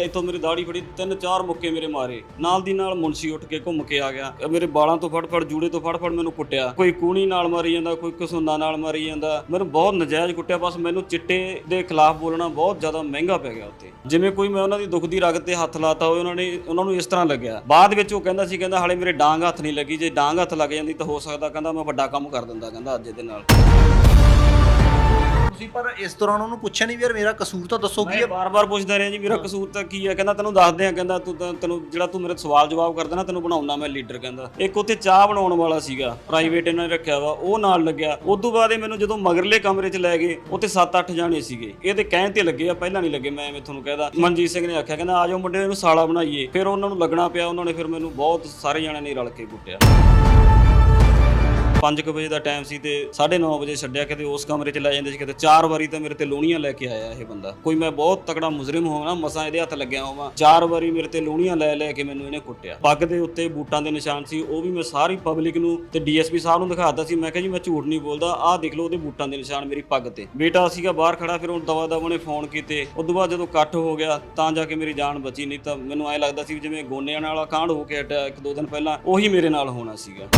ਇੱਥੋਂ ਮੇਰੀ ਦਾੜੀ ਫੜੀ, ਤਿੰਨ ਚਾਰ ਮੁੱਕੇ ਮੇਰੇ ਮਾਰੇ। ਨਾਲ ਦੀ ਨਾਲ ਮੁੰਸ਼ੀ ਉੱਠ ਕੇ ਘੁੰਮ ਕੇ ਆ ਗਿਆ। ਮੇਰੇ ਬਾਲਾਂ ਤੋਂ ਫੜ ਫੜ ਜੂੜੇ ਤੋਂ ਫੜ ਫੜ ਮੈਨੂੰ ਕੁੱਟਿਆ। ਕੋਈ ਕੂਣੀ ਨਾਲ ਮਾਰੀ ਜਾਂਦਾ, ਕੋਈ ਕਸੁੰਦਾ ਨਾਲ ਮਾਰੀ ਜਾਂਦਾ। ਮੈਨੂੰ ਬਹੁਤ ਨਜਾਇਜ਼ ਕੁੱਟਿਆ, ਬਸ ਮੈਨੂੰ ਚਿੱਟੇ ਦੇ ਖਿਲਾਫ ਬੋਲਣਾ ਬਹੁਤ ਜ਼ਿਆਦਾ ਮਹਿੰਗਾ ਪੈ ਗਿਆ ਉੱਥੇ। ਜਿਵੇਂ ਕੋਈ ਮੈਂ ਉਹਨਾਂ ਦੀ ਦੁੱਖ ਦੀ ਰਗ ਤੇ ਹੱਥ ਲਾਤਾ ਹੋਵੇ, ਉਹਨਾਂ ਨੇ, ਉਹਨਾਂ ਨੂੰ ਇਸ ਤਰ੍ਹਾਂ ਲੱਗਿਆ। ਬਾਅਦ ਵਿੱਚ ਉਹ ਕਹਿੰਦਾ ਸੀ, ਕਹਿੰਦਾ, ਹਾਲੇ ਮੇਰੇ ਡਾਂਗ ਹੱਥ ਨਹੀਂ ਲੱਗੀ। ਜੇ ਡਾਂਗ ਹੱਥ ਲੱਗ ਜਾਂਦੀ ਤਾਂ ਹੋ ਸਕਦਾ, ਕਹਿੰਦਾ, ਮੈਂ ਵੱਡਾ ਕੰਮ ਕਰ ਦਿੰਦਾ, ਕਹਿੰਦਾ, ਅੱਜ ਦੇ ਨਾਲ। ਤੁਸੀਂ ਪਰ ਇਸ ਦੌਰਾਨ ਉਹਨੂੰ ਪੁੱਛਿਆ ਨਹੀਂ ਵੀ ਯਾਰ ਮੇਰਾ ਕਸੂਰ ਤਾਂ ਦੱਸੋ ਕੀ ਮੈਂ ਹੈ? ਬਾਰ-ਬਾਰ ਪੁੱਛਦਾ ਰਿਹਾ ਜੀ ਮੇਰਾ ਕਸੂਰ ਤਾਂ ਕੀ ਹੈ? ਕਹਿੰਦਾ ਤੈਨੂੰ ਦੱਸਦੇ ਆ ਕਹਿੰਦਾ ਤੂੰ ਤਾਂ ਤੈਨੂੰ ਜਿਹੜਾ ਤੂੰ ਮੇਰੇ ਸਵਾਲ ਜਵਾਬ ਕਰਦਾ ਨਾ ਤੈਨੂੰ ਬਣਾਉਣਾ ਮੈਂ ਲੀਡਰ ਕਹਿੰਦਾ। ਇੱਕ ਉੱਥੇ ਚਾਹ ਬਣਾਉਣ ਵਾਲਾ ਸੀਗਾ ਪ੍ਰਾਈਵੇਟ ਇਹਨਾਂ ਨੇ ਰੱਖਿਆ ਵਾ ਉਹ ਨਾਲ ਲੱਗਿਆ। ਉਸ ਤੋਂ ਬਾਅਦ ਇਹ ਮੈਨੂੰ ਜਦੋਂ ਮਗਰਲੇ ਕਮਰੇ 'ਚ ਲੈ ਗਏ ਉੱਥੇ 7-8 ਜਾਣੇ ਸੀਗੇ। ਇਹ ਤੇ ਕਹਿਣ ਤੇ ਲੱਗੇ ਆ ਪਹਿਲਾਂ ਨਹੀਂ ਲੱਗੇ ਮੈਂ ਐਵੇਂ ਤੁਹਾਨੂੰ ਕਹਿਦਾ ਮਨਜੀਤ ਸਿੰਘ ਨੇ ਆਖਿਆ ਕਹਿੰਦਾ ਆ ਜਾਓ ਮੁੰਡੇ ਨੂੰ ਸਾਲਾ ਬਣਾਈਏ। ਫਿਰ ਉਹਨਾਂ ਨੂੰ ਲੱਗਣਾ ਪਿਆ ਉਹਨਾਂ ਨੇ ਫਿਰ ਮੈਨੂੰ ਬਹੁਤ ਸਾਰੇ ਜਾਣਿਆਂ ਨੇ ਰਲ ਕੇ ਕੁੱਟਿਆ। 5 ਵਜੇ ਦਾ ਟਾਈਮ ਸੀ ਤੇ 9:30 ਵਜੇ ਛੱਡਿਆ ਕਿਤੇ ਉਸ ਕਮਰੇ 'ਚ ਲੈ ਜਾਂਦੇ ਸੀ ਕਿਤੇ। ਚਾਰ ਵਾਰੀ ਤਾਂ ਮੇਰੇ ਤੇ ਲੋਣੀਆਂ ਲੈ ਕੇ ਆਇਆ ਇਹ ਬੰਦਾ। ਕੋਈ ਮੈਂ ਬਹੁਤ ਤਕੜਾ ਮੁਜਰਮ ਹੋਵਾਂ, ਮਸਾਂ ਇਹਦੇ ਹੱਥ ਲੱਗਿਆ ਹੋਵਾਂ। ਚਾਰ ਵਾਰੀ ਮੇਰੇ ਤੇ ਲੋਣੀਆਂ ਲੈ ਲੈ ਕੇ ਮੈਨੂੰ ਇਹਨੇ ਕੁੱਟਿਆ। ਪੱਗ ਦੇ ਉੱਤੇ ਬੂਟਾਂ ਦੇ ਨਿਸ਼ਾਨ ਸੀ, ਉਹ ਵੀ ਮੈਂ ਸਾਰੀ ਪਬਲਿਕ ਨੂੰ ਤੇ ਡੀਐਸਪੀ ਸਾਹਿਬ ਨੂੰ ਦਿਖਾਤਾ ਸੀ। ਮੈਂ ਕਿਹਾ ਜੀ, ਮੈਂ ਝੂਠ ਨਹੀਂ ਬੋਲਦਾ, ਆਹ ਦੇਖ ਲਓ ਉਹਦੇ ਬੂਟਾਂ ਦੇ ਨਿਸ਼ਾਨ ਮੇਰੀ ਪੱਗ ਤੇ। ਬੇਟਾ ਸੀਗਾ ਬਾਹਰ ਖੜਾ, ਫਿਰ ਉਹ ਦਵਾ ਦਵਾ ਨੇ ਫੋਨ ਕੀਤੇ। ਉਸ ਤੋਂ ਬਾਅਦ ਜਦੋਂ ਇਕੱਠ ਹੋ ਗਿਆ, ਤਾਂ ਜਾ ਕੇ ਮੇਰੀ ਜਾਨ ਬਚੀ, ਨਹੀਂ ਤਾਂ ਮੈਨੂੰ ਐ ਲੱਗਦਾ ਸੀ ਵੀ ਜਿਵੇਂ ਗੋਨਿਆਂ ਵਾਲਾ ਕਾਂਡ ਹੋ ਕੇ ਹਟਿਆ ਇੱਕ ਦੋ ਦਿਨ ਪਹਿਲਾਂ, ਉਹੀ ਮੇਰੇ ਨਾਲ ਹੋਣਾ ਸੀਗਾ।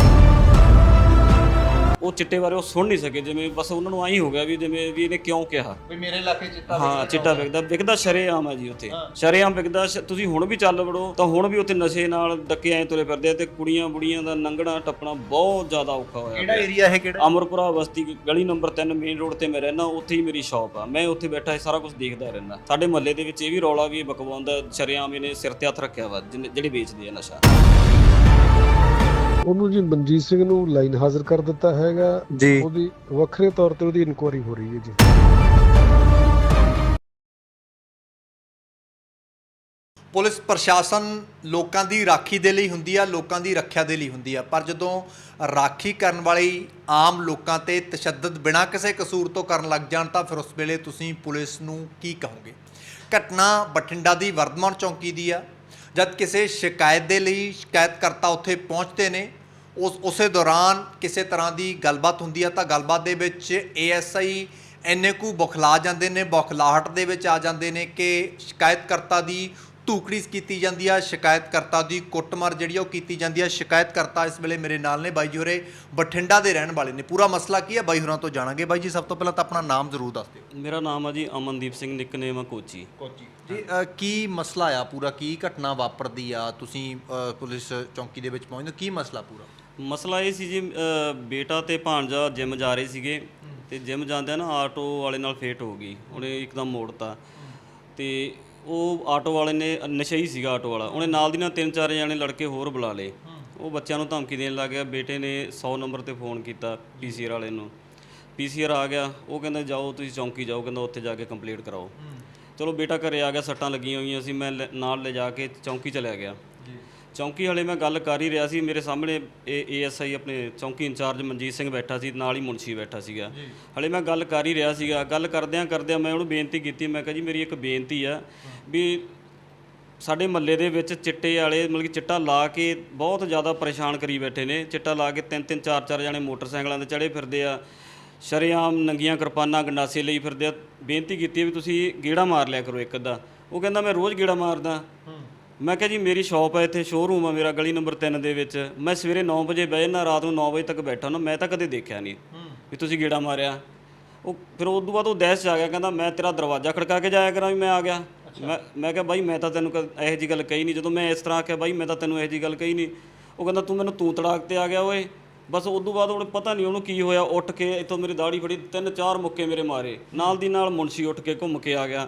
ਉਹ ਚਿੱਟੇ ਬਾਰੇ ਉਹ ਸੁਣ ਨਹੀਂ ਸਕੇ ਜਿਵੇਂ ਬਸ ਉਹਨਾਂ ਨੂੰ ਆਈ ਹੋ ਗਿਆ ਵੀ ਜਿਵੇਂ ਵੀ ਇਹਨੇ ਕਿਉਂ ਕਿਹਾ। ਵੀ ਮੇਰੇ ਇਲਾਕੇ ਚਿੱਟਾ ਹਾਂ ਚਿੱਟਾ ਵਿਕਦਾ ਵਿਕਦਾ ਸ਼ਰੇਆਮ ਹੈ ਜੀ ਉੱਥੇ। ਸ਼ਰੇਆਮ ਵਿਕਦਾ ਸ਼- ਤੁਸੀਂ ਹੁਣ ਵੀ ਚੱਲ ਵੜੋ ਤਾਂ ਹੁਣ ਵੀ ਉੱਥੇ ਨਸ਼ੇ ਨਾਲ ਡੱਕੇ ਐ ਤੁਰੇ ਫਿਰਦੇ ਆ ਤੇ ਕੁੜੀਆਂ ਬੁੜੀਆਂ ਦਾ ਲੰਘਣਾ ਟੱਪਣਾ ਬਹੁਤ ਜ਼ਿਆਦਾ ਔਖਾ ਹੋਇਆ ਕਿਹੜਾ ਏਰੀਆ ਹੈ ਕਿਹੜਾ? ਅਮਰਪੁਰਾ ਬਸਤੀ ਗਲੀ ਨੰਬਰ 3 ਮੇਨ ਰੋਡ ਤੇ ਮੈਂ ਰਹਿਣਾ ਉੱਥੇ ਹੀ ਮੇਰੀ ਸ਼ਾਪ ਆ। ਮੈਂ ਉੱਥੇ ਬੈਠਾ ਇਹ ਸਾਰਾ ਕੁਝ ਦੇਖਦਾ ਰਹਿਣਾ ਸਾਡੇ ਮਹੱਲੇ ਦੇ ਵਿੱਚ ਇਹ ਵੀ ਰੌਲਾ ਵੀ ਇਹ ਬਕਵਾਉਂਦਾ ਸ਼ਰੇਆਮ ਇਹਨੇ ਸਿਰ ਤੇ ਹੱਥ ਰੱਖਿਆ ਵਾ ਜਿਹਨੇ- ਜਿਹੜੇ ਵੇਚਦੇ ਆ ਨਸ਼ਾ। ਉਹਨੂੰ ਜੀ ਮਨਜੀਤ ਸਿੰਘ ਨੂੰ ਲਾਈਨ ਹਾਜ਼ਰ ਕਰ ਦਿੱਤਾ ਹੈਗਾ। ਜੀ। ਉਹਦੀ ਵੱਖਰੇ ਤੌਰ ਤੇ ਉਹਦੀ ਇਨਕੁਆਰੀ ਹੋ ਰਹੀ ਹੈ ਜੀ। ਪੁਲਿਸ ਪ੍ਰਸ਼ਾਸਨ ਲੋਕਾਂ ਦੀ ਰਾਖੀ ਦੇ ਲਈ ਹੁੰਦੀ ਆ ਲੋਕਾਂ ਦੀ ਰੱਖਿਆ ਦੇ ਲਈ ਹੁੰਦੀ ਆ। ਪਰ ਜਦੋਂ ਰਾਖੀ ਕਰਨ ਵਾਲੀ ਆਮ ਲੋਕਾਂ ਤੇ ਤਸ਼ੱਦਦ ਬਿਨਾਂ ਕਿਸੇ ਕਸੂਰ ਤੋਂ ਕਰਨ ਲੱਗ ਜਾਣ ਤਾਂ ਫਿਰ ਉਸ ਵੇਲੇ ਤੁਸੀਂ ਪੁਲਿਸ ਨੂੰ ਕੀ ਕਹੋਗੇ? ਘਟਨਾ ਬਠਿੰਡਾ ਦੀ ਵਰਧਮਾਨ ਚੌਂਕੀ ਦੀ ਆ। ਜਦ ਕਿਸੇ ਸ਼ਿਕਾਇਤ ਦੇ ਲਈ ਸ਼ਿਕਾਇਤਕਰਤਾ ਉੱਥੇ ਪਹੁੰਚਦੇ ਨੇ ਉਸ ਉਸੇ ਦੌਰਾਨ ਕਿਸੇ ਤਰ੍ਹਾਂ ਦੀ ਗੱਲਬਾਤ ਹੁੰਦੀ ਆ ਤਾਂ ਗੱਲਬਾਤ ਦੇ ਵਿੱਚ ਏਐਸਆਈ ਇੰਨੇ ਕੁ ਬੁਖਲਾ ਜਾਂਦੇ ਨੇ ਬੁਖਲਾਹਟ ਦੇ ਵਿੱਚ ਆ ਜਾਂਦੇ ਨੇ ਕਿ ਸ਼ਿਕਾਇਤਕਰਤਾ ਦੀ ਧੂਕੜੀ ਕੀਤੀ ਜਾਂਦੀ ਆ ਸ਼ਿਕਾਇਤਕਰਤਾ ਦੀ ਕੁੱਟਮਾਰ ਜਿਹੜੀ ਉਹ ਕੀਤੀ ਜਾਂਦੀ ਆ। ਸ਼ਿਕਾਇਤਕਰਤਾ ਇਸ ਵੇਲੇ ਮੇਰੇ ਨਾਲ ਨੇ ਬਾਈ ਜੀ ਹੋਰੇ ਬਠਿੰਡਾ ਦੇ ਰਹਿਣ ਵਾਲੇ ਨੇ। ਪੂਰਾ ਮਸਲਾ ਕੀ ਹੈ ਬਾਈ ਹੋਰਾਂ ਤੋਂ ਜਾਣਾਂਗੇ। ਬਾਈ ਜੀ ਸਭ ਤੋਂ ਪਹਿਲਾਂ ਤਾਂ ਆਪਣਾ ਨਾਮ ਜ਼ਰੂਰ ਦੱਸ ਦਿਓ। ਮੇਰਾ ਨਾਮ ਆ ਜੀ ਅਮਨਦੀਪ ਸਿੰਘ ਨਿਕਨੇਮ ਆ ਕੋਚੀ। ਕੋਚੀ। ਜੀ ਅ, ਕੀ ਮਸਲਾ ਆ ਪੂਰਾ? ਕੀ ਘਟਨਾ ਵਾਪਰਦੀ ਆ? ਤੁਸੀਂ ਅ, ਪੁਲਿਸ ਚੌਂਕੀ ਦੇ ਵਿੱਚ ਪਹੁੰਚਦੇ ਹੋ ਕੀ ਮਸਲਾ ਪੂਰਾ? ਮਸਲਾ ਇਹ ਸੀ ਜੀ ਅ, ਬੇਟਾ ਤੇ ਭਾਣਜਾ ਜਿਮ ਜਾ ਰਹੇ ਸੀਗੇ ਤੇ ਜਿਮ ਜਾਂਦਿਆਂ ਨਾ ਆਟੋ ਵਾਲੇ ਨਾਲ ਫੇਟ ਹੋ ਗਈ ਉਹਨੇ ਇੱਕਦਮ ਮੋੜਤਾ। ਤੇ ਉਹ ਆਟੋ ਵਾਲੇ ਨੇ ਨਸ਼ਈ ਸੀਗਾ ਆਟੋ ਵਾਲਾ ਉਹਨੇ ਨਾਲ ਦੀ ਨਾਲ ਤਿੰਨ ਚਾਰ ਜਣੇ ਲੜਕੇ ਹੋਰ ਬੁਲਾ ਲਏ। ਉਹ ਬੱਚਿਆਂ ਨੂੰ ਧਮਕੀ ਦੇਣ ਲੱਗ ਗਿਆ ਬੇਟੇ ਨੇ 100 ਨੰਬਰ ਤੇ ਫੋਨ ਕੀਤਾ ਪੀਸੀਆਰ ਵਾਲੇ ਨੂੰ। ਪੀਸੀਆਰ ਆ ਗਿਆ ਉਹ ਕਹਿੰਦਾ ਜਾਓ ਤੁਸੀਂ ਚੌਂਕੀ ਜਾਓ ਕਹਿੰਦਾ ਉੱਥੇ ਜਾ ਕੇ ਕੰਪਲੀਟ ਕਰਾਓ। ਚਲੋ ਬੇਟਾ ਘਰੇ ਆ ਗਿਆ ਸੱਟਾਂ ਲੱਗੀਆਂ ਹੋਈਆਂ ਸੀ ਮੈਂ ਲੈ- ਨਾਲ ਲੈ ਜਾ ਕੇ ਚੌਂਕੀ ਚਲਿਆ ਗਿਆ। ਚੌਂਕੀ ਵਾਲੇ ਮੈਂ ਗੱਲ ਕਰ ਹੀ ਰਿਹਾ ਸੀ ਮੇਰੇ ਸਾਹਮਣੇ ਏਐਸਆਈ ਆਪਣੇ ਚੌਂਕੀ ਇੰਚਾਰਜ ਮਨਜੀਤ ਸਿੰਘ ਬੈਠਾ ਸੀ ਨਾਲ ਹੀ ਮੁਨਸ਼ੀ ਬੈਠਾ ਸੀਗਾ। ਹਲੇ ਮੈਂ ਗੱਲ ਕਰ ਹੀ ਰਿਹਾ ਸੀਗਾ ਗੱਲ ਕਰਦਿਆਂ ਕਰਦਿਆਂ ਮੈਂ ਉਹਨੂੰ ਬੇਨਤੀ ਕੀਤੀ ਮੈਂ ਕਿਹਾ ਜੀ ਮੇਰੀ ਇੱਕ ਬੇਨਤੀ ਆ ਵੀ ਸਾਡੇ ਮਹੱਲੇ ਦੇ ਵਿੱਚ ਚਿੱਟੇ ਵਾਲੇ ਮਤਲਬ ਕਿ ਚਿੱਟਾ ਲਾ ਕੇ ਬਹੁਤ ਜ਼ਿਆਦਾ ਪਰੇਸ਼ਾਨ ਕਰੀ ਬੈਠੇ ਨੇ ਚਿੱਟਾ ਲਾ ਕੇ ਤਿੰਨ ਤਿੰਨ ਚਾਰ ਚਾਰ ਜਣੇ ਮੋਟਰਸਾਈਕਲਾਂ ਤੇ ਚੜੇ ਫਿਰਦੇ ਆ। ਸ਼ਰੇਆਮ ਨੰਗੀਆਂ ਕਿਰਪਾਨਾਂ ਗੰਡਾਸੇ ਲਈ ਫਿਰਦੇ ਆ। ਬੇਨਤੀ ਕੀਤੀ ਹੈ ਵੀ ਤੁਸੀਂ ਗੇੜਾ ਮਾਰ ਲਿਆ ਕਰੋ ਇੱਕ ਅੱਧਾ। ਉਹ ਕਹਿੰਦਾ ਮੈਂ ਰੋਜ਼ ਗੇੜਾ ਮਾਰਦਾ। ਮੈਂ ਕਿਹਾ ਜੀ ਮੇਰੀ ਸ਼ਾਪ ਹੈ ਇੱਥੇ ਸ਼ੋਰੂਮ ਆ ਮੇਰਾ ਗਲੀ ਨੰਬਰ 3 ਦੇ ਵਿੱਚ। ਮੈਂ ਸਵੇਰੇ 9 ਵਜੇ ਬਹਿ ਜਾਂਦਾ ਰਾਤ ਨੂੰ 9 ਵਜੇ ਤੱਕ ਬੈਠਾ ਨਾ ਮੈਂ ਤਾਂ ਕਦੇ ਦੇਖਿਆ ਨਹੀਂ ਵੀ ਤੁਸੀਂ ਗੇੜਾ ਮਾਰਿਆ। ਉਹ ਫਿਰ ਉਸ ਤੋਂ ਬਾਅਦ ਉਹ ਦਹਿਸ਼ 'ਚ ਆ ਗਿਆ ਕਹਿੰਦਾ ਮੈਂ ਤੇਰਾ ਦਰਵਾਜ਼ਾ ਖੜਕਾ ਕੇ ਜਾਇਆ ਕਰਾਂ ਵੀ ਮੈਂ ਆ ਗਿਆ। ਮੈਂ ਮੈਂ ਕਿਹਾ ਬਾਈ ਮੈਂ ਤਾਂ ਤੈਨੂੰ ਕ- ਇਹੋ ਜੀ ਗੱਲ ਕਹੀ ਨਹੀਂ। ਜਦੋਂ ਮੈਂ ਇਸ ਤਰ੍ਹਾਂ ਆਖਿਆ ਬਾਈ ਮੈਂ ਤਾਂ ਤੈਨੂੰ ਇਹੋ ਜੀ ਗੱਲ ਕਹੀ ਨਹੀਂ। ਉਹ ਕਹਿੰਦਾ ਤੂੰ ਮੈਨੂੰ ਤੂੰ ਤੜਾਕ ਤੇ ਆ ਗਿਆ ਓਏ। ਬਸ ਉਸ ਤੋਂ ਬਾਅਦ ਉਹਨੇ ਪਤਾ ਨਹੀਂ ਉਹਨੂੰ ਕੀ ਹੋਇਆ ਉੱਠ ਕੇ ਇੱਥੋਂ ਮੇਰੀ ਦਾੜੀ ਫੜੀ ਤਿੰਨ ਚਾਰ ਮੁੱਕੇ ਮੇਰੇ ਮਾਰੇ। ਨਾਲ ਦੀ ਨਾਲ ਮੁਨਸ਼ੀ ਉੱਠ ਕੇ ਘੁੰਮ ਕੇ ਆ ਗਿਆ।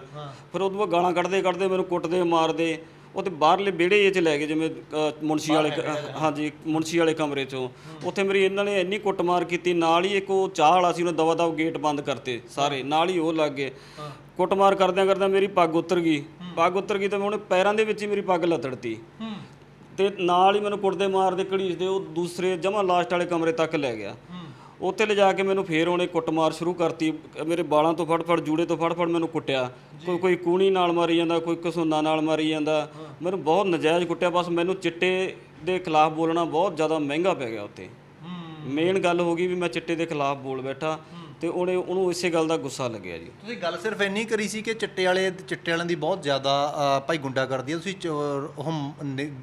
ਫਿਰ ਉਸ ਤੋਂ ਬਾਅਦ ਗਾਲਾਂ ਕੱਢਦੇ ਕੱਢਦੇ ਮੈਨੂੰ ਕੁੱਟਦੇ ਮਾਰਦੇ। ਉਹ ਤੇ ਬਾਹਰਲੇ ਵਿਹੜੇ ਇਹ ਚ ਲੈ ਗਏ ਜਿਵੇਂ ਅ, ਮੁਨਸ਼ੀ ਵਾਲੇ ਹਾਂਜੀ ਮੁਨਸ਼ੀ ਵਾਲੇ ਕਮਰੇ ਚੋਂ। ਉੱਥੇ ਮੇਰੀ ਇਹਨਾਂ ਨੇ ਇੰਨੀ ਕੁੱਟਮਾਰ ਕੀਤੀ ਨਾਲ ਹੀ ਇੱਕ ਉਹ ਚਾਹ ਵਾਲਾ ਸੀ ਉਹਨੇ ਦਵਾ ਦਵ ਗੇਟ ਬੰਦ ਕਰਤੇ ਸਾਰੇ ਨਾਲ ਹੀ ਉਹ ਲੱਗ ਗਏ। ਕੁੱਟਮਾਰ ਕਰਦਿਆਂ ਕਰਦਿਆਂ ਮੇਰੀ ਪੱਗ ਉਤਰ ਗਈ। ਪੱਗ ਉਤਰ ਗਈ ਤਾਂ ਮੈਂ ਉਹਨੇ ਪੈਰਾਂ ਦੇ ਵਿੱਚ ਹੀ ਮੇਰੀ ਪੱਗ ਲਤੜਤੀ। ਤੇ ਨਾਲ ਹੀ ਮੈਨੂੰ ਕੁੱਟਦੇ ਮਾਰਦੇ ਘੜੀਸਦੇ ਉਹ ਦੂਸਰੇ ਜਮਾ ਲਾਸਟ ਵਾਲੇ ਕਮਰੇ ਤੱਕ ਲੈ ਗਿਆ। ਉੱਥੇ ਲਿਜਾ ਕੇ ਮੈਨੂੰ ਫੇਰ ਉਹਨੇ ਕੁੱਟਮਾਰ ਸ਼ੁਰੂ ਕਰਤੀ। ਮੇਰੇ ਬਾਲਾਂ ਤੋਂ ਫੜ ਫੜ ਜੂੜੇ ਤੋਂ ਫੜ ਫੜ ਮੈਨੂੰ ਕੁੱਟਿਆ। ਕੋਈ ਕੋਈ ਕੂਣੀ ਨਾਲ ਮਾਰੀ ਜਾਂਦਾ ਕੋਈ ਕਸੁੰਦਾ ਨਾਲ ਮਾਰੀ ਜਾਂਦਾ। ਮੈਨੂੰ ਬਹੁਤ ਨਜਾਇਜ਼ ਕੁੱਟਿਆ। ਬਸ ਮੈਨੂੰ ਚਿੱਟੇ ਦੇ ਖਿਲਾਫ ਬੋਲਣਾ ਬਹੁਤ ਜ਼ਿਆਦਾ ਮਹਿੰਗਾ ਪੈ ਗਿਆ ਉੱਥੇ। ਮੇਨ ਗੱਲ ਹੋ ਗਈ ਵੀ ਮੈਂ ਚਿੱਟੇ ਦੇ ਖਿਲਾਫ ਬੋਲ ਬੈਠਾ। ਤੇ ਉਹਨੇ ਉਹਨੂੰ ਇਸੇ ਗੱਲ ਦਾ ਗੁੱਸਾ ਲੱਗਿਆ ਜੀ। ਤੁਸੀਂ ਗੱਲ ਸਿਰਫ ਇੰਨੀ ਕਰੀ ਸੀ ਕਿ ਚਿੱਟੇ ਵਾਲੇ ਚਿੱਟੇ ਵਾਲਿਆਂ ਦੀ ਬਹੁਤ ਜ਼ਿਆਦਾ ਭਾਈ ਗੁੰਡਾ ਕਰਦੀ ਹੈ। ਤੁਸੀਂ ਚ- ਉਹ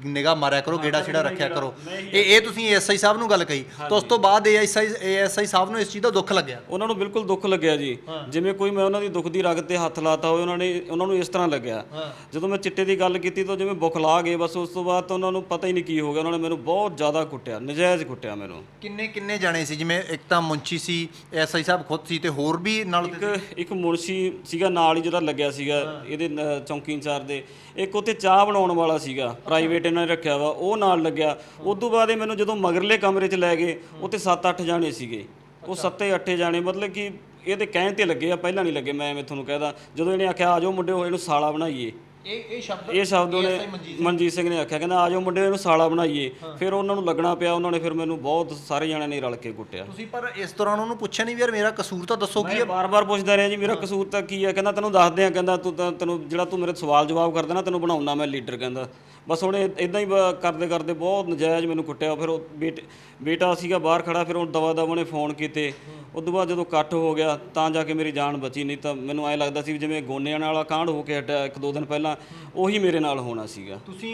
ਨਿਗਾਹ ਮਾਰਿਆ ਕਰੋ ਗੇੜਾ ਛੇੜਾ ਰੱਖਿਆ ਕਰੋ। ਇਹ ਇਹ ਤੁਸੀਂ ਐਸਆਈ ਸਾਹਿਬ ਨੂੰ ਗੱਲ ਕਹੀ। ਤਾਂ ਉਸ ਤੋਂ ਬਾਅਦ ਐਸਆਈ ਐਸਆਈ ਸਾਹਿਬ ਨੂੰ ਇਸ ਚੀਜ਼ ਦਾ ਦੁੱਖ ਲੱਗਿਆ। ਉਹਨਾਂ ਨੂੰ ਬਿਲਕੁਲ ਦੁੱਖ ਲੱਗਿਆ ਜੀ। ਜਿਵੇਂ ਕੋਈ ਮੈਂ ਉਹਨਾਂ ਦੀ ਦੁੱਖ ਦੀ ਰਗ ਤੇ ਹੱਥ ਲਾਤਾ ਹੋਵੇ ਉਹਨਾਂ ਨੇ ਉਹਨਾਂ ਨੂੰ ਇਸ ਤਰ੍ਹਾਂ ਲੱਗਿਆ। ਜਦੋਂ ਮੈਂ ਚਿੱਟੇ ਦੀ ਗੱਲ ਕੀਤੀ ਤਾਂ ਜਿਵੇਂ ਬੁਖਲਾ ਗਏ ਬਸ ਉਸ ਤੋਂ ਬਾਅਦ ਤਾਂ ਉਹਨਾਂ ਨੂੰ ਪਤਾ ਹੀ ਨਹੀਂ ਕੀ ਹੋ ਗਿਆ। ਉਹਨਾਂ ਨੇ ਮੈਨੂੰ ਬਹੁਤ ਜ਼ਿਆਦਾ ਕੁੱਟਿਆ ਨਜਾਇਜ਼ ਕੁੱਟਿਆ ਮੈਨੂੰ। ਕਿੰਨੇ ਕਿੰਨੇ ਜਾਣੇ ਸੀ? ਜਿਵੇਂ ਇੱਕ ਤਾਂ ਮੁੰਚੀ ਸੀ ਐਸਆਈ ਸਾਹਿਬ ਖੁਦ ਸੀ ਤੇ ਹੋਰ ਵੀ ਨਾਲ ਇੱਕ ਇੱਕ ਮੁਨਸ਼ੀ ਸੀਗਾ ਨਾਲ ਹੀ ਜਿਹੜਾ ਲੱਗਿਆ ਸੀਗਾ ਇਹਦੇ ਨ- ਚੌਂਕੀ ਇੰਚਾਰਜ ਦੇ। ਇੱਕ ਉੱਥੇ ਚਾਹ ਬਣਾਉਣ ਵਾਲਾ ਸੀਗਾ ਪ੍ਰਾਈਵੇਟ ਇਹਨਾਂ ਨੇ ਰੱਖਿਆ ਵਾ ਉਹ ਨਾਲ ਲੱਗਿਆ। ਉਸ ਤੋਂ ਬਾਅਦ ਇਹ ਮੈਨੂੰ ਜਦੋਂ ਮਗਰਲੇ ਕਮਰੇ 'ਚ ਲੈ ਗਏ ਉੱਥੇ 7-8 ਜਾਣੇ ਸੀਗੇ। ਉਹ 7-8 ਜਾਣੇ ਮਤਲਬ ਕਿ ਇਹਦੇ ਕਹਿਣ ਤੇ ਲੱਗੇ ਆ ਪਹਿਲਾਂ ਨਹੀਂ ਲੱਗੇ ਮੈਂ ਐਵੇਂ ਤੁਹਾਨੂੰ ਕਹਿਦਾ ਜਦੋਂ ਇਹਨੇ ਆਖਿਆ ਆਜੋ ਮੁੰਡਿਓ ਇਹਨੂੰ ਸਾਲਾ ਬਣਾਈਏ। ਇਹ ਇਹ ਸ਼ਬਦ ਇਹ ਸ਼ਬਦ ਉਹਨੇ ਮਨਜੀਤ ਸਿੰਘ ਨੇ ਆਖਿਆ ਕਹਿੰਦਾ ਆਜੋ ਮੁੰਡੇ ਇਹਨੂੰ ਸਾਲਾ ਬਣਾਈਏ। ਫਿਰ ਉਹਨਾਂ ਨੂੰ ਲੱਗਣਾ ਪਿਆ ਉਹਨਾਂ ਨੇ ਫਿਰ ਮੈਨੂੰ ਬਹੁਤ ਸਾਰੇ ਜਣਿਆਂ ਨੇ ਰਲ ਕੇ ਕੁੱਟਿਆ। ਤੁਸੀਂ ਪਰ ਇਸ ਦੌਰਾਨ ਉਹਨੂੰ ਪੁੱਛਿਆ ਨਹੀਂ ਵੀ ਯਾਰ ਮੇਰਾ ਕਸੂਰ ਤਾਂ ਦੱਸੋ ਕੀ ਮੈਂ ਬਾਰ-ਬਾਰ ਪੁੱਛਦਾ ਰਿਹਾ ਜੀ ਮੇਰਾ ਕਸੂਰ ਤਾਂ ਕੀ ਹੈ? ਕਹਿੰਦਾ ਤੈਨੂੰ ਦੱਸਦੇ ਆ ਕਹਿੰਦਾ ਤਾਂ ਤੈਨੂੰ ਜਿਹੜਾ ਤੂੰ ਮੇਰੇ ਸਵਾਲ ਜਵਾਬ ਕਰਦਾ ਨਾ ਤੈਨੂੰ ਬਣਾਉਣਾ ਮੈਂ ਲੀਡਰ ਕਹਿੰਦਾ। ਬਸ ਉਹਨੇ ਇਦਾਂ ਹੀ ਬ- ਕਰਦੇ ਕਰਦੇ ਬਹੁਤ ਨਜਾਇਜ਼ ਮੈਨੂੰ ਕੁੱਟਿਆ। ਫਿਰ ਉਹ ਬੇਟੇ ਬੇਟਾ ਸੀਗਾ ਬਾਹਰ ਖੜਾ ਫਿਰ ਉਹ ਦਵਾ ਦਵਾ ਨੇ ਫੋਨ ਕੀਤੇ। ਉਸ ਤੋਂ ਬਾਅਦ ਜਦੋਂ ਇਕੱਠ ਹੋ ਗਿਆ ਤਾਂ ਜਾ ਕੇ ਮੇਰੀ ਜਾਨ ਬਚੀ। ਨਹੀਂ ਤਾਂ ਮੈਨੂੰ ਐਂ ਲੱਗਦਾ ਸੀ ਵੀ ਜਿਵੇਂ ਗੋਨਿਆਂ ਵਾਲਾ ਕਾਂਡ ਹੋ ਕੇ ਹਟਿਆ ਇੱਕ ਦੋ ਦਿਨ ਪਹਿਲਾਂ ਉਹੀ ਮੇਰੇ ਨਾਲ ਹੋਣਾ ਸੀਗਾ। ਤੁਸੀਂ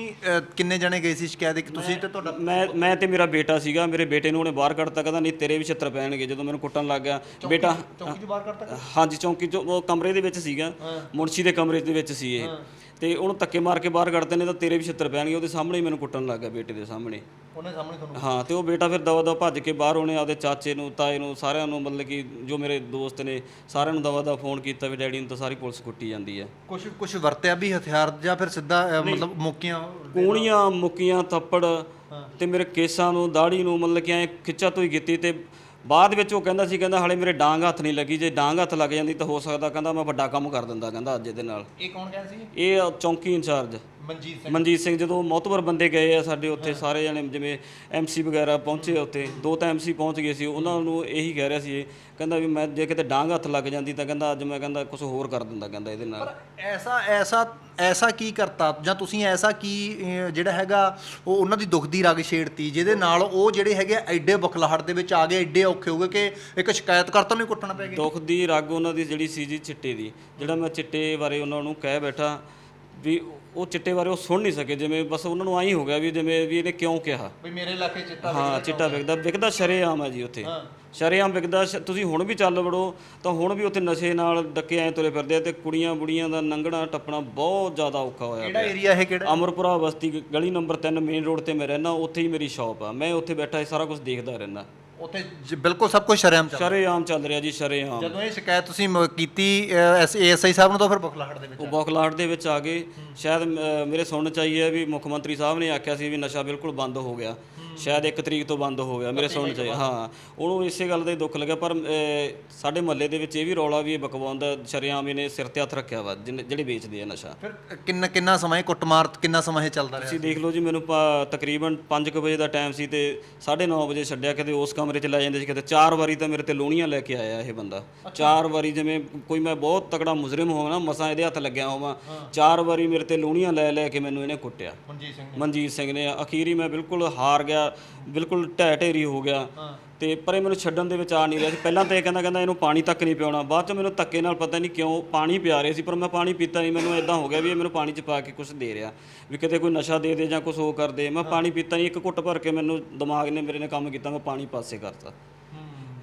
ਕਿੰਨੇ ਜਣੇ ਗਏ ਸੀ ਸ਼ਿਕਾਇਤ? ਕਿ ਤੁਸੀਂ ਤੇ ਤੁਹਾਡਾ ਮੈਂ ਮੈਂ ਤੇ ਮੇਰਾ ਬੇਟਾ ਸੀਗਾ। ਮੇਰੇ ਬੇਟੇ ਨੂੰ ਉਹਨੇ ਬਾਹਰ ਕੱਢਤਾ ਕਹਿੰਦਾ ਨਹੀਂ ਤੇਰੇ ਵੀ ਛਿੱਤਰ ਪੈਣਗੇ। ਜਦੋਂ ਮੈਨੂੰ ਕੁੱਟਣ ਲੱਗ ਗਿਆ ਬੇਟਾ ਚੌਕੀ ਤੋਂ ਬਾਹਰ ਕਰਤਾ ਹਾਂਜੀ ਚੌਂਕੀ ਚੋਂ ਉਹ ਕਮਰੇ ਦੇ ਵਿੱਚ ਸੀਗਾ। ਮੁਨਸ਼ੀ ਦੇ ਕਮਰੇ ਦੇ ਵਿੱਚ ਸੀ ਇਹ। ਤੇ ਉਹਨੂੰ ਧੱਕੇ ਮਾਰ ਕੇ ਬਾਹਰ ਕੱਢਦੇ ਨੇ ਤਾਂ ਤੇਰੇ ਵੀ ਛਿੱਤਰ ਪੈਣਗੇ ਉਹਦੇ ਸਾਹਮਣੇ ਹੀ ਮੈਨੂੰ ਕੁੱਟਣ ਲੱਗ ਗਿਆ ਬੇਟੇ ਦੇ ਸਾਹਮਣੇ। ਉਹਨੇ ਸਾਹਮਣੇ ਤੁਹਾਨੂੰ ਹਾਂ ਤੇ ਉਹ ਬੇਟਾ ਫਿਰ ਦਵਾ ਦਵਾ ਭੱਜ ਕੇ ਬਾਹਰ ਉਹਨੇ ਆਪਦੇ ਚਾਚੇ ਨੂੰ ਤਾਏ ਨੂੰ ਸਾਰਿਆਂ ਨੂੰ ਮਤਲਬ ਕਿ ਜੋ ਮੇਰੇ ਦੋਸਤ ਨੇ ਸਾਰਿਆਂ ਨੂੰ ਦਵਾ ਦਵਾ ਫੋਨ ਕੀਤਾ ਵੀ ਡੈਡੀ ਨੂੰ ਤਾਂ ਸਾਰੀ ਪੁਲਿਸ ਕੁੱਟੀ ਜਾਂਦੀ ਹੈ। ਕੁਝ ਕੁਝ ਵਰਤਿਆ ਵੀ ਹਥਿਆਰ ਜਾਂ ਫਿਰ ਸਿੱਧਾ ਮਤਲਬ ਮੁੱਕੀਆਂ ਕੂਣੀਆਂ ਮੁੱਕੀਆਂ ਥੱਪੜ ਤੇ ਮੇਰੇ ਕੇਸਾਂ ਨੂੰ ਦਾੜੀ ਨੂੰ ਮਤਲਬ ਕਿ ਐ ਖਿੱਚਾ ਤੋਈ ਕੀਤੀ ਤੇ ਬਾਅਦ ਵਿੱਚ ਉਹ ਕਹਿੰਦਾ ਸੀ ਕਹਿੰਦਾ ਹਾਲੇ ਮੇਰੇ ਡਾਂਗ ਹੱਥ ਨਹੀਂ ਲੱਗੀ ਜੇ ਡਾਂਗ ਹੱਥ ਲੱਗ ਜਾਂਦੀ ਤਾਂ ਹੋ ਸਕਦਾ ਕਹਿੰਦਾ ਮੈਂ ਵੱਡਾ ਕੰਮ ਕਰ ਦਿੰਦਾ ਕਹਿੰਦਾ ਅੱਜ ਇਹਦੇ ਨਾਲ। ਇਹ ਕੌਣ ਗਿਆ ਸੀ? ਇਹ ਚੌਂਕੀ ਇੰਚਾਰਜ। ਮਨਜੀਤ ਮਨਜੀਤ ਸਿੰਘ ਜਦੋਂ ਮੌਤਬਰ ਬੰਦੇ ਗਏ ਆ ਸਾਡੇ ਉੱਥੇ ਸਾਰੇ ਜਣੇ ਜਿਵੇਂ ਐਮਸੀ ਵਗੈਰਾ ਪਹੁੰਚੇ ਉੱਥੇ ਦੋ ਤਾਂ ਐਮਸੀ ਪਹੁੰਚ ਗਏ ਸੀ ਉਹਨਾਂ ਨੂੰ ਇਹੀ ਕਹਿ ਰਿਹਾ ਸੀ ਇਹ ਕਹਿੰਦਾ ਵੀ ਮੈਂ ਜੇ ਕਿਤੇ ਡਾਂਗ ਹੱਥ ਲੱਗ ਜਾਂਦੀ ਤਾਂ ਕਹਿੰਦਾ ਅੱਜ ਮੈਂ ਕਹਿੰਦਾ ਕੁਝ ਹੋਰ ਕਰ ਦਿੰਦਾ ਕਹਿੰਦਾ ਇਹਦੇ ਨਾਲ। ਐਸਾ ਐਸਾ ਐਸਾ ਕੀ ਕਰਤਾ? ਜਾਂ ਤੁਸੀਂ ਐਸਾ ਕੀ ਜਿਹੜਾ ਹੈਗਾ ਉਹ ਉਹਨਾਂ ਦੀ ਦੁੱਖ ਦੀ ਰਗ ਛੇੜਤੀ ਜਿਹਦੇ ਨਾਲ ਉਹ ਜਿਹੜੇ ਹੈਗੇ ਆ, ਐਡੇ ਬੁਖਲਾਹਟ ਦੇ ਵਿੱਚ ਆ ਗਏ ਐਡੇ ਔਖੇ ਹੋ ਗਏ ਕਿ ਇੱਕ ਸ਼ਿਕਾਇਤਕਰਤਾ ਨੂੰ ਹੀ ਕੁੱਟਣਾ ਪੈ ਗਿਆ ਦੁੱਖ ਦੀ ਰਗ ਉਹਨਾਂ ਦੀ ਜਿਹੜੀ ਸੀ ਜੀ ਚਿੱਟੇ ਦੀ ਜਿਹੜਾ ਮੈਂ ਚਿੱਟੇ ਬਾਰੇ ਉਹਨਾਂ ਨੂੰ ਕਹਿ ਬੈਠਾ ਵੀ ਉਹ ਚਿੱਟੇ ਬਾਰੇ ਉਹ ਸੁਣ ਨਹੀਂ ਸਕੇ ਜਿਵੇਂ ਬਸ ਉਹਨਾਂ ਨੂੰ ਆਈ ਹੋ ਗਿਆ ਵੀ ਜਿਵੇਂ ਵੀ ਇਹਨੇ ਕਿਉਂ ਕਿਹਾ। ਵੀ ਮੇਰੇ ਇਲਾਕੇ ਚਿੱਟਾ ਹਾਂ ਚਿੱਟਾ ਵਿਕਦਾ ਵਿਕਦਾ ਸ਼ਰੇਆਮ ਹੈ ਜੀ ਉੱਥੇ। ਸ਼ਰੇਆਮ ਵਿਕਦਾ ਸ਼- ਤੁਸੀਂ ਹੁਣ ਵੀ ਚੱਲ ਵੜੋ ਤਾਂ ਹੁਣ ਵੀ ਉੱਥੇ ਨਸ਼ੇ ਨਾਲ ਡੱਕੇ ਐ ਤੁਰੇ ਫਿਰਦੇ ਆ ਤੇ ਕੁੜੀਆਂ ਬੁੜੀਆਂ ਦਾ ਲੰਘਣਾ ਟੱਪਣਾ ਬਹੁਤ ਜ਼ਿਆਦਾ ਔਖਾ ਹੋਇਆ ਕਿਹੜਾ ਏਰੀਆ ਇਹ ਕਿਹੜਾ? ਅਮਰਪੁਰਾ ਬਸਤੀ ਗ- ਗਲੀ ਨੰਬਰ 3 ਮੇਨ ਰੋਡ ਤੇ ਮੈਂ ਰਹਿਣਾ ਉੱਥੇ ਹੀ ਮੇਰੀ ਸ਼ਾਪ ਆ। ਮੈਂ ਉੱਥੇ ਬੈਠਾ ਇਹ ਸਾਰਾ ਕੁਝ ਦੇਖਦਾ ਰਹਿੰਦਾ। ਉੱਥੇ ਜ- ਬਿਲਕੁਲ ਸਭ ਕੁਝ ਸ਼ਰੇਆਮ ਚੱਲ ਸ਼ਰੇਆਮ ਚੱਲ ਰਿਹਾ ਜੀ ਸ਼ਰੇਆਮ। ਜਦੋਂ ਇਹ ਸ਼ਿਕਾਇਤ ਤੁਸੀਂ ਮ- ਕੀਤੀ ਐਸਆਈ ਸਾਹਿਬ ਨੂੰ ਤਾਂ ਫਿਰ ਬੁਖਲਾਹਟ ਦੇ ਵਿੱਚ ਉਹ ਬੌਖਲਾਹਟ ਦੇ ਵਿੱਚ ਆ ਗਏ। ਸ਼ਾਇਦ ਅ, ਮੇਰੇ ਸੁਣਨ ਚ ਆਈ ਹੈ ਵੀ ਮੁੱਖ ਮੰਤਰੀ ਸਾਹਿਬ ਨੇ ਆਖਿਆ ਸੀ ਵੀ ਨਸ਼ਾ ਬਿਲਕੁਲ ਬੰਦ ਹੋ ਗਿਆ। ਸ਼ਾਇਦ 1 ਤਰੀਕ ਤੋਂ ਬੰਦ ਹੋ ਗਿਆ ਮੇਰੇ ਸੁਣਨ ਚ ਹਾਂ ਉਹਨੂੰ ਇਸੇ ਗੱਲ ਦਾ ਹੀ ਦੁੱਖ ਲੱਗਿਆ ਪਰ ਸਾਡੇ ਮਹੱਲੇ ਦੇ ਵਿੱਚ ਇਹ ਵੀ ਰੌਲਾ ਵੀ ਇਹ ਬਕਵਾਉਂਦਾ ਸ਼ਰੇਆਮ ਇਹਨੇ ਸਿਰ ਤੇ ਹੱਥ ਰੱਖਿਆ ਵਾ ਜਿਹਨੇ- ਜਿਹੜੇ ਵੇਚਦੇ ਆ ਨਸ਼ਾ। ਫਿਰ ਕਿੰਨਾ ਕਿੰਨਾ ਸਮਾਂ ਇਹ ਕੁੱਟਮਾਰ ਕਿੰਨਾ ਸਮਾਂ ਇਹ ਚੱਲਦਾ ਰਿਹਾ? ਤੁਸੀਂ ਦੇਖ ਲਓ ਜੀ ਮੈਨੂੰ ਪਾ- ਤਕਰੀਬਨ 5 ਵਜੇ ਦਾ ਟਾਈਮ ਸੀ ਤੇ 9:30 ਵਜੇ ਛੱਡਿਆ ਕਿਤੇ ਉਸ ਕਮਰੇ 'ਚ ਲੈ ਜਾਂਦੇ ਸੀ ਕਿਤੇ ਚਾਰ ਵਾਰੀ ਤਾਂ ਮੇਰੇ ਤੇ ਲੋਹਣੀਆਂ ਲੈ ਕੇ ਆਇਆ ਇਹ ਬੰਦਾ। ਚਾਰ ਵਾਰੀ ਜਿਵੇਂ ਕੋਈ ਮੈਂ ਬਹੁਤ ਤਕੜਾ ਮੁਜਰਮ ਹੋਵਾਂ ਨਾ ਮਸਾਂ ਇਹਦੇ ਹੱਥ ਲੱਗਿਆ ਹੋਵਾਂ ਚਾਰ ਵਾਰੀ ਮੇਰੇ ਤੇ ਲੋਹਣੀਆਂ ਲੈ ਲੈ ਕੇ ਮੈਨੂੰ ਇਹਨੇ ਕੁੱਟਿਆ। ਮਨਜੀਤ ਸਿੰਘ ਮਨਜੀਤ ਸਿੰਘ ਨੇ ਅਖੀਰੀ ਮੈਂ ਬਿਲਕੁਲ ਹਾਰ ਗਿਆ ਬਿਲਕੁਲ ਢਹਿ ਢੇਰੀ ਹੋ ਗਿਆ। ਤੇ ਪਰ ਇਹ ਮੈਨੂੰ ਛੱਡਣ ਦੇ ਵਿੱਚ ਆ ਨਹੀਂ ਰਿਹਾ ਸੀ। ਪਹਿਲਾਂ ਤਾਂ ਇਹ ਕਹਿੰਦਾ ਕਹਿੰਦਾ ਇਹਨੂੰ ਪਾਣੀ ਤੱਕ ਨਹੀਂ ਪਿਆਉਣਾ ਬਾਅਦ ਚ ਮੈਨੂੰ ਧੱਕੇ ਨਾਲ ਪਤਾ ਨਹੀਂ ਕਿਉਂ ਪਾਣੀ ਪਿਆ ਰਹੇ ਸੀ ਪਰ ਮੈਂ ਪਾਣੀ ਪੀਤਾ ਨਹੀਂ। ਮੈਨੂੰ ਇਦਾਂ ਹੋ ਗਿਆ ਵੀ ਇਹ ਮੈਨੂੰ ਪਾਣੀ ਚ ਪਾ ਕੇ ਕੁਝ ਦੇ ਰਿਹਾ। ਵੀ ਕਿਤੇ ਕੋਈ ਨਸ਼ਾ ਦੇ ਦੇ ਜਾਂ ਕੁਝ ਹੋਰ ਕਰ ਦੇ। ਮੈਂ ਪਾਣੀ ਪੀਤਾ ਨਹੀਂ ਇੱਕ ਘੁੱਟ ਭਰ ਕੇ ਮੈਨੂੰ ਦਿਮਾਗ ਨੇ ਮੇਰੇ ਨੇ ਕੰਮ ਕੀਤਾ ਮੈਂ ਪਾਣੀ ਪਾਸੇ ਕਰਤਾ।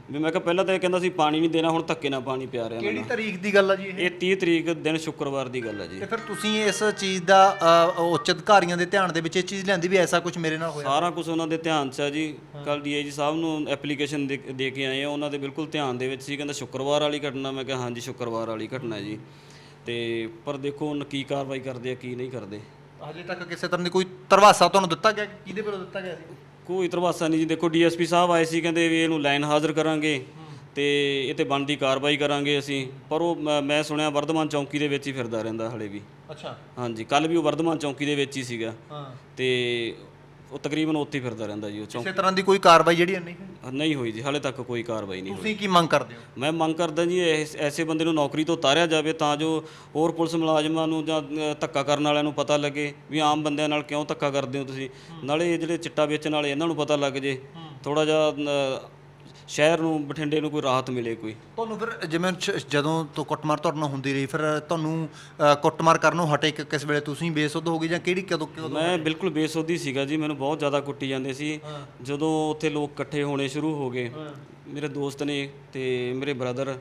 ਵੀ ਮੈਂ ਕਿਹਾ ਪਹਿਲਾਂ ਤਾਂ ਇਹ ਕਹਿੰਦਾ ਸੀ ਪਾਣੀ ਨਹੀਂ ਦੇਣਾ ਹੁਣ ਧੱਕੇ ਨਾਲ ਪਾਣੀ ਪਿਆ ਰਿਹਾ ਕਿਹੜੀ ਮੈਨੂੰ ਤਾਰੀਖ ਦੀ ਗੱਲ ਆ ਜੀ ਇਹ? ਇਹ 30 ਤਰੀਕ ਦਿਨ ਸ਼ੁੱਕਰਵਾਰ ਦੀ ਗੱਲ ਹੈ ਜੀ। ਤੇ ਫਿਰ ਤੁਸੀਂ ਇਸ ਚੀਜ਼ ਦਾ ਅ, ਉੱਚ ਅਧਿਕਾਰੀਆਂ ਦੇ ਧਿਆਨ ਦੇ ਵਿੱਚ ਇਹ ਚੀਜ਼ ਲਿਆਂਦੀ ਵੀ ਐਸਾ ਕੁਝ ਮੇਰੇ ਨਾਲ ਹੋਇਆ? ਸਾਰਾ ਕੁਝ ਉਹਨਾਂ ਦੇ ਧਿਆਨ 'ਚ ਆ ਜੀ। ਕੱਲ ਡੀਆਈਜੀ ਸਾਹਿਬ ਨੂੰ ਐਪਲੀਕੇਸ਼ਨ ਦੇ ਦੇ ਕੇ ਆਏ ਆ। ਉਹਨਾਂ ਦੇ ਬਿਲਕੁਲ ਧਿਆਨ ਦੇ ਵਿੱਚ ਸੀ। ਕਹਿੰਦਾ ਸ਼ੁੱਕਰਵਾਰ ਵਾਲੀ ਘਟਨਾ ਮੈਂ ਕਿਹਾ ਹਾਂਜੀ ਸ਼ੁੱਕਰਵਾਰ ਵਾਲੀ ਘਟਨਾ ਜੀ। ਤੇ ਪਰ ਦੇਖੋ ਹੁਣ ਕੀ ਕਾਰਵਾਈ ਕਰਦੇ ਆ ਕੀ ਨਹੀਂ ਕਰਦੇ। ਹਜੇ ਤੱਕ ਕਿਸੇ ਤਰ੍ਹਾਂ ਦੀ ਕੋਈ ਤਰਵਾਸਾ ਤੁਹਾਨੂੰ ਦਿੱਤਾ ਗਿਆ ਕਿ ਕਿਹਦੇ ਵੱਲੋਂ ਦਿੱਤਾ ਗਿਆ ਸੀ? ਕੋਈ ਤਰਵਾਸਾ ਨਹੀਂ ਜੀ। ਦੇਖੋ ਡੀਐਸਪੀ ਸਾਹਿਬ ਆਏ ਸੀ ਕਹਿੰਦੇ ਵੀ ਇਹਨੂੰ ਲਾਈਨ ਹਾਜ਼ਰ ਕਰਾਂਗੇ ਤੇ ਇਹ ਤੇ ਬਣਦੀ ਕਾਰਵਾਈ ਕਰਾਂਗੇ ਅਸੀਂ। ਪਰ ਉਹ ਮੈਂ- ਮੈਂ ਸੁਣਿਆ ਵਰਧਮਾਨ ਚੌਂਕੀ ਦੇ ਵਿੱਚ ਹੀ ਫਿਰਦਾ ਰਹਿੰਦਾ ਹਲੇ ਵੀ। ਅੱਛਾ। ਹਾਂਜੀ ਕੱਲ ਵੀ ਉਹ ਵਰਧਮਾਨ ਚੌਂਕੀ ਦੇ ਵਿੱਚ ਹੀ ਸੀਗਾ। ਹਾਂ। ਤੇ ਉਹ ਤਕਰੀਬਨ ਉੱਥੇ ਹੀ ਫਿਰਦਾ ਰਹਿੰਦਾ ਜੀ ਉਹ ਚੌਂਕ ਕਿਸੇ ਤਰ੍ਹਾਂ ਦੀ ਕੋਈ ਕਾਰਵਾਈ ਜਿਹੜੀ ਹੈ ਨਹੀਂ? ਹੋਈ। ਨਹੀਂ ਹੋਈ ਜੀ ਹਾਲੇ ਤੱਕ ਕੋਈ ਕਾਰਵਾਈ ਨਹੀਂ ਹੋਈ। ਤੁਸੀਂ ਕੀ ਮੰਗ ਕਰਦੇ ਹੋ? ਮੈਂ ਮੰਗ ਕਰਦਾ ਜੀ ਇਸ- ਐਸੇ ਬੰਦੇ ਨੂੰ ਨੌਕਰੀ ਤੋਂ ਉਤਾਰਿਆ ਜਾਵੇ ਤਾਂ ਜੋ ਹੋਰ ਪੁਲਿਸ ਮੁਲਾਜ਼ਮਾਂ ਨੂੰ ਜਾਂ ਅ, ਧੱਕਾ ਕਰਨ ਵਾਲਿਆਂ ਨੂੰ ਪਤਾ ਲੱਗੇ ਵੀ ਆਮ ਬੰਦਿਆਂ ਨਾਲ ਕਿਉਂ ਧੱਕਾ ਕਰਦੇ ਹੋ ਤੁਸੀਂ। ਨਾਲੇ ਇਹ ਜਿਹੜੇ ਚਿੱਟਾ ਵੇਚਣ ਵਾਲੇ ਇਹਨਾਂ ਨੂੰ ਪਤਾ ਲੱਗ ਜੇ। ਥੋੜਾ ਜਿਹਾ ਅ, ਸ਼ਹਿਰ ਨੂੰ ਬਠਿੰਡੇ ਨੂੰ ਕੋਈ ਰਾਹਤ ਮਿਲੇ ਕੋਈ। ਤੁਹਾਨੂੰ ਫਿਰ ਜਿਵੇਂ ਸ਼- ਜਦੋਂ ਤੋਂ ਕੁੱਟਮਾਰ ਤੁਹਾਡੇ ਨਾਲ ਹੁੰਦੀ ਰਹੀ ਫਿਰ ਤੁਹਾਨੂੰ ਅ, ਕੁੱਟਮਾਰ ਕਰਨੋਂ ਹਟੇ ਕਿ ਕਿਸ ਵੇਲੇ ਤੁਸੀਂ ਬੇਸੁੱਧ ਹੋ ਗਏ ਜਾਂ ਕਿਹੜੀ ਕਦੋਂ ਕਦੋਂ ਮੈਂ ਬਿਲਕੁਲ ਬੇਸੋਧੀ ਸੀਗਾ ਜੀ ਮੈਨੂੰ ਬਹੁਤ ਜ਼ਿਆਦਾ ਕੁੱਟੀ ਜਾਂਦੇ ਸੀ। ਜਦੋਂ ਉੱਥੇ ਲੋਕ ਇਕੱਠੇ ਹੋਣੇ ਸ਼ੁਰੂ ਹੋ ਗਏ ਮੇਰੇ ਦੋਸਤ ਨੇ ਤੇ ਮੇਰੇ ਬ੍ਰਦਰ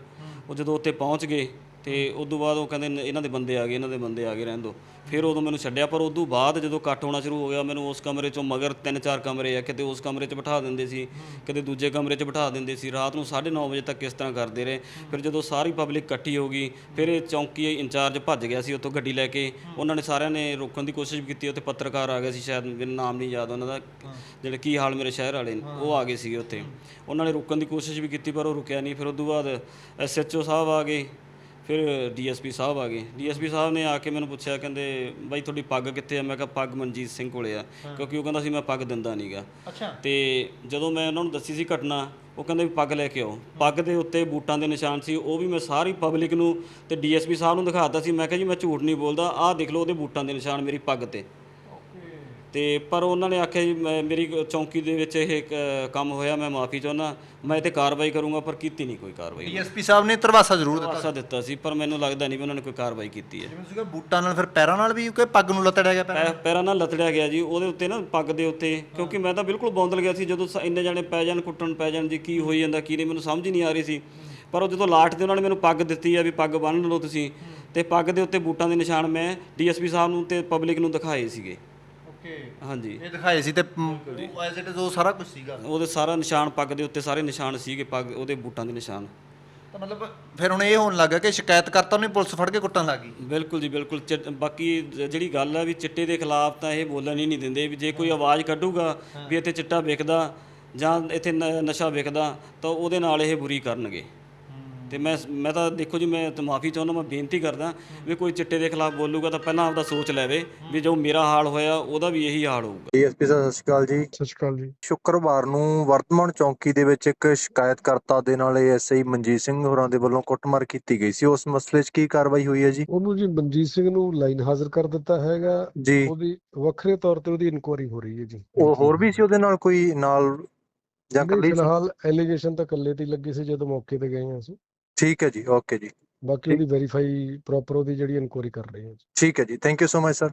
ਉਹ ਜਦੋਂ ਉੱਥੇ ਪਹੁੰਚ ਗਏ ਤੇ ਉਸ ਤੋਂ ਬਾਅਦ ਉਹ ਕਹਿੰਦੇ, ਇਹਨਾਂ ਦੇ ਬੰਦੇ ਆ ਗਏ, ਇਹਨਾਂ ਦੇ ਬੰਦੇ ਆ ਗਏ, ਰਹਿਣ ਦੋ। ਫਿਰ ਉਦੋਂ ਮੈਨੂੰ ਛੱਡਿਆ, ਪਰ ਉਸ ਤੋਂ ਬਾਅਦ ਜਦੋਂ ਇਕੱਠ ਹੋਣਾ ਸ਼ੁਰੂ ਹੋ ਗਿਆ, ਮੈਨੂੰ ਉਸ ਕਮਰੇ ਚੋਂ ਮਗਰ ਤਿੰਨ ਚਾਰ ਕਮਰੇ ਆ, ਕਿਤੇ ਉਸ ਕਮਰੇ 'ਚ ਬਿਠਾ ਦਿੰਦੇ ਸੀ, ਕਿਤੇ ਦੂਜੇ ਕਮਰੇ 'ਚ ਬਿਠਾ ਦਿੰਦੇ ਸੀ। ਰਾਤ ਨੂੰ 9:30 ਵਜੇ ਤੱਕ ਇਸ ਤਰ੍ਹਾਂ ਕਰਦੇ ਰਹੇ। ਫਿਰ ਜਦੋਂ ਸਾਰੀ ਪਬਲਿਕ ਇਕੱਠੀ ਹੋ ਗਈ, ਫਿਰ ਇਹ ਚੌਂਕੀ ਇੰਚਾਰਜ ਭੱਜ ਗਿਆ ਸੀ ਉੱਥੋਂ ਗੱਡੀ ਲੈ ਕੇ। ਉਹਨਾਂ ਨੇ ਸਾਰਿਆਂ ਨੇ ਰੋਕਣ ਦੀ ਕੋਸ਼ਿਸ਼ ਵੀ ਕੀਤੀ, ਉੱਥੇ ਪੱਤਰਕਾਰ ਆ ਗਏ ਸੀ, ਸ਼ਾਇਦ ਮੈਨੂੰ ਨਾਮ ਨਹੀਂ ਯਾਦ ਉਹਨਾਂ ਦਾ, ਜਿਹੜੇ ਕੀ ਹਾਲ ਮੇਰੇ ਸ਼ਹਿਰ ਵਾਲੇ ਨੇ, ਉਹ ਆ ਗਏ ਸੀਗੇ ਉੱਥੇ। ਉਹਨਾਂ ਨੇ ਰੋਕਣ ਦੀ ਕੋਸ਼ਿਸ਼ ਵੀ ਕੀਤੀ, ਪਰ ਉਹ ਰੁਕਿਆ ਨਹੀਂ। ਫਿਰ ਉਸ ਤੋਂ ਬਾਅਦ ਐਸਐਚਓ ਸਾਹਿਬ ਆ ਗਏ। ਫਿਰ ਡੀਐਸਪੀ ਸਾਹਿਬ ਆ ਗਏ। ਡੀਐਸਪੀ ਸਾਹਿਬ ਨੇ ਆ ਕੇ ਮੈਨੂੰ ਪੁੱਛਿਆ ਕਹਿੰਦੇ ਬਾਈ ਤੁਹਾਡੀ ਪੱਗ ਕਿੱਥੇ ਆ? ਮੈਂ ਕਿਹਾ ਪੱਗ ਮਨਜੀਤ ਸਿੰਘ ਕੋਲੇ ਆ। ਕਿਉਂਕਿ ਉਹ ਕਹਿੰਦਾ ਸੀ ਮੈਂ ਪੱਗ ਦਿੰਦਾ ਨਹੀਂਗਾ ਅੱਛਾ। ਤੇ ਜਦੋਂ ਮੈਂ ਉਹਨਾਂ ਨੂੰ ਦੱਸੀ ਸੀ ਘਟਨਾ ਉਹ ਕਹਿੰਦੇ ਵੀ ਪੱਗ ਲੈ ਕੇ ਆਓ। ਪੱਗ ਦੇ ਉੱਤੇ ਬੂਟਾਂ ਦੇ ਨਿਸ਼ਾਨ ਸੀ ਉਹ ਵੀ ਮੈਂ ਸਾਰੀ ਪਬਲਿਕ ਨੂੰ ਤੇ ਡੀਐਸਪੀ ਸਾਹਿਬ ਨੂੰ ਦਿਖਾਤਾ ਸੀ। ਮੈਂ ਕਿਹਾ ਜੀ ਮੈਂ ਝੂਠ ਨਹੀਂ ਬੋਲਦਾ। ਆਹ ਦੇਖ ਲਓ ਉਹਦੇ ਬੂਟਾਂ ਦੇ ਨਿਸ਼ਾਨ ਮੇਰੀ ਪੱਗ ਤੇ। ਤੇ ਪਰ ਉਹਨਾਂ ਨੇ ਆਖਿਆ ਜੀ ਮੈਂ- ਮੇਰੀ ਚੌਂਕੀ ਦੇ ਵਿੱਚ ਇਹ ਕ- ਕੰਮ ਹੋਇਆ ਮੈਂ ਮਾਫੀ ਚਾਹੁੰਦਾ। ਮੈਂ ਤੇ ਕਾਰਵਾਈ ਕਰੂੰਗਾ ਪਰ ਕੀਤੀ ਨਹੀਂ ਕੋਈ ਕਾਰਵਾਈ। ਡੀਐਸਪੀ ਸਾਹਿਬ ਨੇ ਤਰਵਾਸਾ ਜ਼ਰੂਰ ਦਿੱਤਾ ਆਸਾ ਦਿੱਤਾ ਸੀ ਪਰ ਮੈਨੂੰ ਲੱਗਦਾ ਨਹੀਂ ਵੀ ਉਹਨਾਂ ਨੇ ਕੋਈ ਕਾਰਵਾਈ ਕੀਤੀ ਹੈ। ਜਿਵੇਂ ਕਿਹਾ ਬੂਟਾਂ ਨਾਲ ਫਿਰ ਪੈਰਾਂ ਨਾਲ ਵੀ ਕਿ ਪੱਗ ਨੂੰ ਲਤੜਿਆ ਗਿਆ ਪੈਰਾਂ ਪੈ- ਪੈਰਾਂ ਨਾਲ ਲਤੜਿਆ ਗਿਆ ਜੀ ਉਹਦੇ ਉੱਤੇ ਨਾ ਪੱਗ ਦੇ ਉੱਤੇ ਕਿਉਂਕਿ ਮੈਂ ਤਾਂ ਬਿਲਕੁਲ ਬੌਂਦਲ ਗਿਆ ਸੀ ਜਦੋਂ ਸ- ਇੰਨੇ ਜਾਣੇ ਪੈ ਜਾਣ ਕੁੱਟਣ ਪੈ ਜਾਣ ਜੀ ਕੀ ਹੋਈ ਜਾਂਦਾ ਕੀ ਨਹੀਂ ਮੈਨੂੰ ਸਮਝ ਹੀ ਨਹੀਂ ਆ ਰਹੀ ਸੀ। ਪਰ ਉਹ ਜਦੋਂ ਲਾਟ ਤੇ ਉਹਨਾਂ ਨੇ ਮੈਨੂੰ ਪੱਗ ਦਿੱਤੀ ਆ ਵੀ ਪੱਗ ਬੰਨ੍ਹ ਲਓ ਤੁਸੀਂ ਤੇ ਪੱਗ ਦੇ ਉੱਤੇ ਬੂਟਾਂ ਦੇ ਨਿਸ਼ਾਨ ਮੈਂ ਡੀਐਸਪੀ ਸਾਹਿਬ ਨੂੰ ਤੇ ਪਬਲਿਕ ਨੂੰ ਦਿਖਾਏ ਸੀਗੇ। ਓਕੇ ਹਾਂਜੀ। ਇਹ ਦਿਖਾਏ ਸੀ ਤੇ ਐਜ਼ ਇਟ ਇਜ਼ ਉਹ ਸਾਰਾ ਕੁਝ ਸੀਗਾ। ਉਹਦੇ ਸਾਰਾ ਨਿਸ਼ਾਨ ਪੱਗ ਦੇ ਉੱਤੇ ਸਾਰੇ ਨਿਸ਼ਾਨ ਸੀਗੇ ਪੱਗ ਉਹਦੇ ਬੂਟਾਂ ਦੇ ਨਿਸ਼ਾਨ। ਤਾਂ ਮਤਲਬ ਫਿਰ ਹੁਣ ਇਹ ਹੋਣ ਲੱਗਾ ਕਿ ਸ਼ਿਕਾਇਤਕਰਤਾ ਨੂੰ ਹੀ ਪੁਲਿਸ ਫੜ ਕੇ ਕੁੱਟਣ ਲੱਗੀ ਬਿਲਕੁਲ ਜੀ ਬਿਲਕੁਲ। ਚਿ- ਬਾਕੀ ਜ- ਜਿਹੜੀ ਗੱਲ ਆ ਵੀ ਚਿੱਟੇ ਦੇ ਖਿਲਾਫ ਤਾਂ ਇਹ ਬੋਲਣ ਹੀ ਨਹੀਂ ਦਿੰਦੇ ਵੀ ਜੇ ਕੋਈ ਆਵਾਜ਼ ਕੱਢੂਗਾ ਵੀ ਇੱਥੇ ਚਿੱਟਾ ਵਿਕਦਾ ਜਾਂ ਇੱਥੇ ਨ- ਨਸ਼ਾ ਵਿਕਦਾ ਤਾਂ ਉਹਦੇ ਨਾਲ ਇਹ ਬੁਰੀ ਕਰਨਗੇ। ਤੇ ਮੈਂ ਮੈਂ ਤਾਂ ਦੇਖੋ ਜੀ ਮੈਂ ਤਾਂ ਮਾਫੀ ਚਾਹੁੰਦਾ ਮੈਂ ਬੇਨਤੀ ਕਰਦਾ ਵੀ ਕੋਈ ਚਿੱਟੇ ਦੇ ਖਿਲਾਫ ਬੋਲੂਗਾ ਤਾਂ ਪਹਿਲਾਂ ਆਪਦਾ ਸੋਚ ਲੈਵੇ ਵੀ ਜੋ ਮੇਰਾ ਹਾਲ ਹੋਇਆ ਉਹਦਾ ਵੀ ਇਹੀ ਹਾਲ ਹੋਊਗਾ। ਡੀਐਸਪੀ ਸਾਹਿਬ ਸਤਿ ਸ਼੍ਰੀ ਅਕਾਲ ਜੀ। ਸਤਿ ਸ਼੍ਰੀ ਅਕਾਲ ਜੀ। ਸ਼ੁੱਕਰਵਾਰ ਨੂੰ ਵਰਤਮਾਨ ਚੌਂਕੀ ਦੇ ਵਿੱਚ ਇੱਕ ਸ਼ਿਕਾਇਤਕਰਤਾ ਦੇ ਨਾਲ ਐਸਆਈ ਮਨਜੀਤ ਸਿੰਘ ਹੋਰਾਂ ਦੇ ਵੱਲੋਂ ਕੁੱਟਮਾਰ ਕੀਤੀ ਗਈ ਸੀ। ਉਸ ਮਸਲੇ 'ਚ ਕੀ ਕਾਰਵਾਈ ਹੋਈ ਹੈ ਜੀ? ਉਹਨੂੰ ਜੀ ਮਨਜੀਤ ਸਿੰਘ ਨੂੰ ਲਾਈਨ ਹਾਜ਼ਰ ਕਰ ਦਿੱਤਾ ਹੈਗਾ। ਜੀ। ਉਹਦੀ ਵੱਖਰੇ ਤੌਰ ਤੇ ਉਹਦੀ ਇਨਕੁਆਰੀ ਹੋ ਰਹੀ ਹੈ ਜੀ। ਉਹ ਹੋਰ ਵੀ ਸੀ ਉਹਦੇ ਨਾਲ ਕੋਈ ਨਾਲ ਜਾਂ ਸੀ? ਫਿਲਹਾਲ ਐਲੀਗੇਸ਼ਨ ਤਾਂ ਇਕੱਲੇ ਤੇ ਹੀ ਲੱਗੀ ਸੀ ਜਦੋਂ ਮੌਕੇ ਤੇ ਗਏ ਹਾਂ ਅਸੀਂ। ਠੀਕ ਹੈ ਜੀ ਓਕੇ ਜੀ। ਬਾਕੀ ਉਹਦੀ ਵੈਰੀਫਾਈ ਪ੍ਰੋਪਰ ਉਹਦੀ ਜਿਹੜੀ ਇਨਕੁਆਰੀ ਕਰ ਰਹੇ ਹਾਂ ਜੀ। ਠੀਕ ਹੈ ਜੀ thank you so much sir